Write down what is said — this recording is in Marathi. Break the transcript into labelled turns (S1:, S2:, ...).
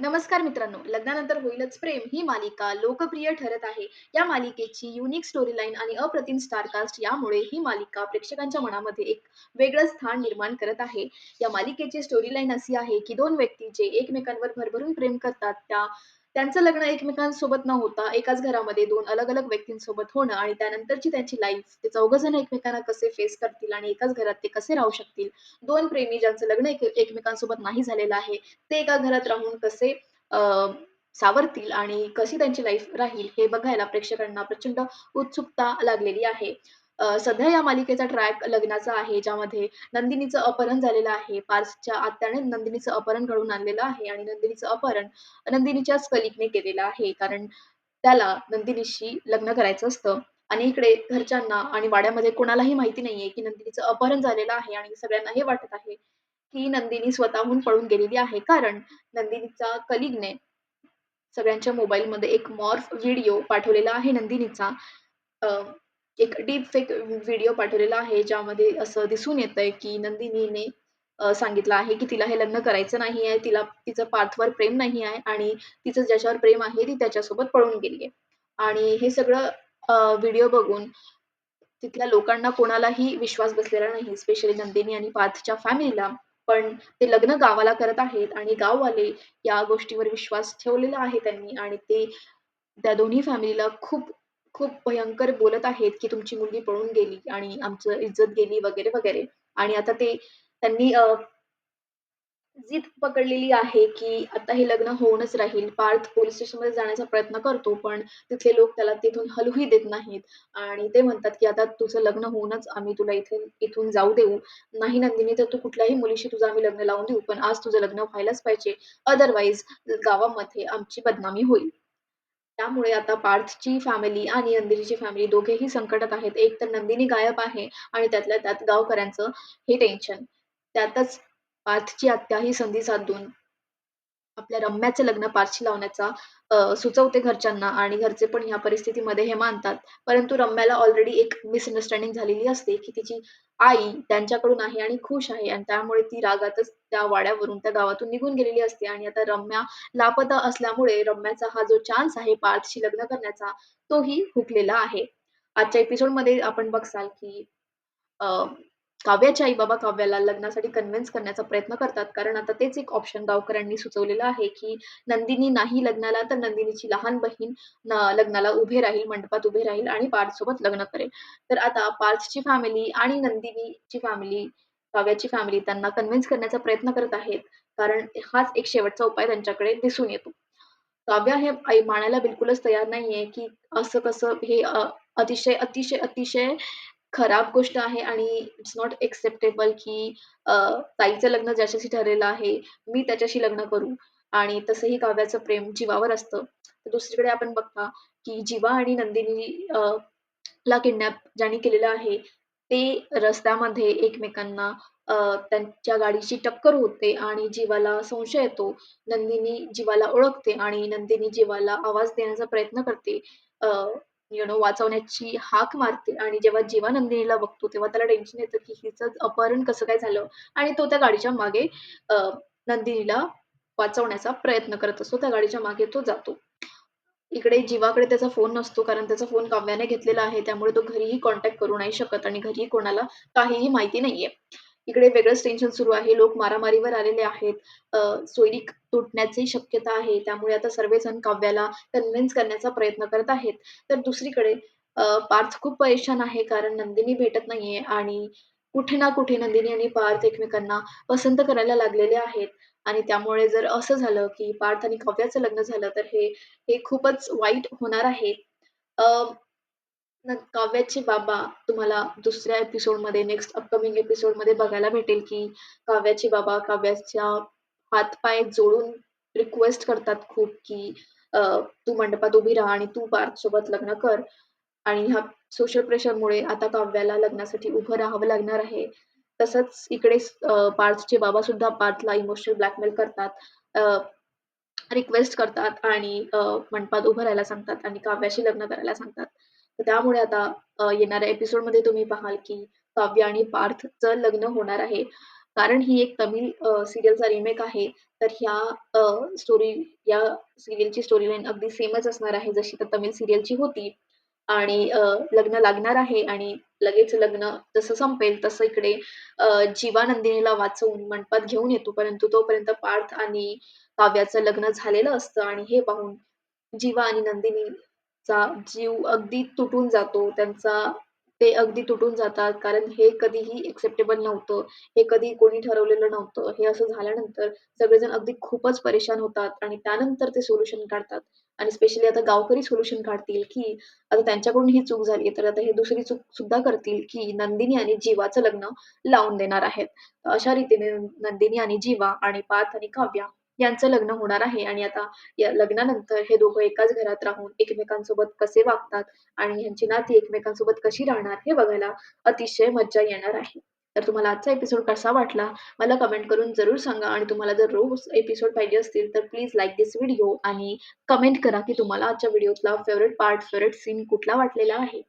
S1: नमस्कार मित्रांनो, लग्नानंतर होईलच प्रेम ही मालिका लोकप्रिय ठरत आहे. या मालिकेची युनिक स्टोरीलाईन आणि अप्रतिम स्टारकास्ट यामुळे ही मालिका प्रेक्षकांच्या मनामध्ये एक वेगळं स्थान निर्माण करत आहे. या मालिकेची स्टोरी लाईन अशी आहे, की दोन व्यक्ती जे एकमेकांवर भरभरून प्रेम करतात, त्या त्यांचं लग्न एकमेकांसोबत न होता एकाच घरामध्ये दोन अलग-अलग व्यक्तींसोबत होणं आणि त्यानंतरची त्यांची लाईफ ते चौघंजण एकमेकांना कसे फेस करतील आणि एकाच घरात ते कसे राहू शकतील. दोन प्रेमी ज्यांचं लग्न एक एकमेकांसोबत नाही झालेलं आहे, ते एका घरात राहून कसे अं सावरतील आणि कशी त्यांची लाईफ राहील हे बघायला प्रेक्षकांना प्रचंड उत्सुकता लागलेली आहे. अ, सध्या या मालिकेचा ट्रॅक लग्नाचा आहे, ज्यामध्ये नंदिनीचं अपहरण झालेलं आहे. पार्सच्या आत्याने नंदिनीचं अपहरण घडवून आणलेलं आहे आणि नंदिनीचं अपहरण नंदिनीच्याच कलीगने केलेलं आहे. कारण त्याला नंदिनीशी लग्न करायचं असतं आणि इकडे घरच्यांना आणि वाड्यामध्ये कोणालाही माहिती नाहीये, की नंदिनीचं अपहरण झालेलं आहे आणि सगळ्यांना हे वाटत आहे, की नंदिनी स्वतःहून पळून गेलेली आहे. कारण नंदिनीचा कलीगने सगळ्यांच्या मोबाईलमध्ये एक मॉर्फ व्हिडिओ पाठवलेला आहे नंदिनीचा. अ, एक डीप फेक व्हिडिओ पाठवलेला आहे, ज्यामध्ये असं दिसून येतंय, की नंदिनीने अ, सांगितलं आहे, की तिला हे लग्न करायचं नाही आहे तिला तिचं पार्थवर प्रेम नाही आहे आणि तिचं ज्याच्यावर प्रेम आहे, ती त्याच्यासोबत पळून गेली आहे. आणि हे सगळं व्हिडिओ बघून तिथल्या लोकांना कोणालाही विश्वास बसलेला नाही, स्पेशली नंदिनी आणि पार्थच्या फॅमिलीला. पण ते लग्न गावाला करत आहेत आणि गाववाले या गोष्टीवर विश्वास ठेवलेला आहे त्यांनी आणि ते त्या दोन्ही फॅमिलीला खूप, खूप भयंकर बोलत आहेत, की तुमची मुलगी पळून गेली आणि आमचं इज्जत गेली वगैरे, वगैरे. आणि आता ते त्यांनी जिद पकडलेली आहे, की आता हे लग्न होऊनच राहील. पार्थ पोलीस स्टेशनमध्ये जाण्याचा प्रयत्न करतो, पण तिथले लोक त्याला तिथून हलूही देत नाहीत आणि ते म्हणतात, की "आता तुझं लग्न होऊनच आम्ही तुला इथे इथून जाऊ देऊ. नाही नंदिनी, तर तू कुठल्याही मुलीशी तुझं आम्ही लग्न लावून देऊ, पण आज तुझं लग्न व्हायलाच पाहिजे. अदरवाईज गावामध्ये आमची बदनामी होईल." त्यामुळे आता पार्थची फॅमिली आणि नंदिनीची फॅमिली दोघेही संकटात आहेत. एक तर नंदिनी गायब आहे आणि त्यातल्या त्यात गावकऱ्यांचं हे टेन्शन. त्यातच पार्थची आत्या ही संधी साधून आपल्या रम्याचं लग्न पार्थशी लावण्याचा अ, सुचवते घरच्यांना आणि घरचे पण ह्या परिस्थितीमध्ये हे मानतात. परंतु रम्याला ऑलरेडी एक मिसअंडरस्टँडिंग झालेली असते, की तिची आई त्यांच्याकडून आहे आणि खुश आहे आणि त्यामुळे ती रागातच त्या वाड्यावरून, त्या गावातून निघून गेलेली असते आणि आता रम्या लापता असल्यामुळे रम्याचा हा जो चान्स आहे पार्थशी लग्न करण्याचा, तोही हुकलेला आहे. आजच्या एपिसोडमध्ये आपण बघसाल, की अ, काव्याच्या आई-बाबा काव्याला लग्नासाठी कन्व्हिन्स करण्याचा प्रयत्न करतात. कारण आता तेच एक ऑप्शन गावकऱ्यांनी सुचवलेलं आहे, की नंदिनी नाही लग्नाला, तर नंदिनीची लहान बहीण न लग्नाला उभे राहील, मंडपात उभे राहील आणि पार्थसोबत लग्न करेल. तर आता पार्थची फॅमिली आणि नंदिनीची फॅमिली, काव्याची फॅमिली त्यांना कन्व्हिन्स करण्याचा प्रयत्न करत आहेत. कारण हाच एक शेवटचा उपाय त्यांच्याकडे दिसून येतो. काव्या हे आई मानायला बिलकुलच तयार नाहीये, की असं कसं हे अतिशय, अतिशय, अतिशय खराब गोष्ट आहे आणि इट्स नॉट एक्सेप्टेबल, की अं ताईचं लग्न ज्याच्याशी ठरलेलं आहे, मी त्याच्याशी लग्न करू आणि तसंही काव्याचं प्रेम जीवावर असतं. तर दुसरीकडे आपण बघता, की जीवा आणि नंदिनी अं ला किडनॅप ज्यांनी केलेलं आहे, ते रस्त्यामध्ये एकमेकांना अ, त्यांच्या गाडीची टक्कर होते आणि जीवाला संशय येतो. नंदिनी जीवाला ओळखते आणि नंदिनी जीवाला आवाज देण्याचा प्रयत्न करते. अ, यू नो वाचवण्याची हाक मारते आणि जेव्हा जीवा नंदिनीला बघतो, तेव्हा त्याला टेन्शन येतं, की हिचं अपहरण कसं काय झालं? आणि तो त्या गाडीच्या मागे अ, नंदिनीला वाचवण्याचा प्रयत्न करत असतो. त्या गाडीच्या मागे तो जातो. इकडे जीवाकडे त्याचा फोन नसतो, कारण त्याचा फोन काव्याने घेतलेला आहे. त्यामुळे तो घरीही कॉन्टॅक्ट करू नाही शकत आणि घरी कोणाला काहीही माहिती नाहीये. इकडे वेगळंच टेन्शन सुरू आहे. लोक मारामारीवर आलेले आहेत. अ, सोयरीक तुटण्याची शक्यता आहे. त्यामुळे आता सर्वजण काव्याला कन्विन्स करण्याचा प्रयत्न करत आहेत. तर दुसरीकडे अ, पार्थ खूप परेशान आहे, कारण नंदिनी भेटत नाहीये आणि कुठे ना कुठे नंदिनी आणि पार्थ एकमेकांना पसंत करायला लागलेले आहेत आणि त्यामुळे जर असं झालं, की पार्थ आणि काव्याचं लग्न झालं, तर हे हे खूपच वाईट होणार आहे. अ, न काव्याचे बाबा तुम्हाला दुसऱ्या एपिसोडमध्ये नेक्स्ट अपकमिंग एपिसोडमध्ये बघायला भेटेल, की काव्याचे बाबा काव्याच्या हात-पाय जोडून रिक्वेस्ट करतात खूप, की अ, "तू मंडपात उभी राहा आणि तू पार्थसोबत लग्न कर." आणि ह्या सोशल प्रेशरमुळे आता काव्याला लग्नासाठी उभं राहावं लागणार आहे. तसंच इकडे पार्थचे बाबा सुद्धा पार्थला इमोशनल ब्लॅकमेल करतात. रिक्वेस्ट करतात आणि मंडपात उभं राहायला सांगतात आणि काव्याशी लग्न करायला सांगतात. तर त्यामुळे आता येणाऱ्या एपिसोडमध्ये तुम्ही पाहाल, की काव्य आणि पार्थचं लग्न होणार आहे. कारण ही एक तमिळ सिरियलचा रिमेक आहे. तर ह्या स्टोरी या सिरियलची स्टोरी लाईन अगदी सेमच असणार आहे जशी तर तमिळ सिरियलची होती आणि अ, लग्न लागणार आहे आणि लगेच लग्न जसं संपेल तसं इकडे अ, जीवा नंदिनीला वाचवून मंडपात घेऊन येतो. परंतु तोपर्यंत पार्थ आणि काव्याचं लग्न झालेलं असतं आणि हे पाहून जीवा आणि नंदिनीचा जीव अगदी तुटून जातो. त्यांचा ते अगदी तुटून जातात कारण हे कधीही एक्सेप्टेबल नव्हतं. हे कधी कोणी ठरवलेलं नव्हतं. हे असं झाल्यानंतर सगळेजण अगदी खूपच परेशान होतात आणि त्यानंतर ते सोल्युशन काढतात आणि स्पेशली आता गावकरी सोल्युशन काढतील, की आता त्यांच्याकडून ही चूक झाली तर आता हे दुसरी चूक सुद्धा करतील, की नंदिनी आणि जीवाचं लग्न लावून देणार आहेत. अशा रीतीने नंदिनी आणि जीवा आणि पार्थ आणि काव्या यांचं लग्न होणार आहे आणि आता या लग्नानंतर हे दोघं एकाच घरात राहून एकमेकांसोबत कसे वागतात आणि यांची नाती एकमेकांसोबत कशी राहणार हे बघायला अतिशय मज्जा येणार आहे. तर तुम्हाला आजचा एपिसोड कसा वाटला मला कमेंट करून जरूर सांगा आणि तुम्हाला जर रोज एपिसोड पाहिजे असतील तर प्लीज लाईक दिस व्हिडिओ आणि कमेंट करा, की तुम्हाला आजच्या व्हिडिओतला फेव्हरेट पार्ट, फेवरेट सीन कुठला वाटलेला आहे.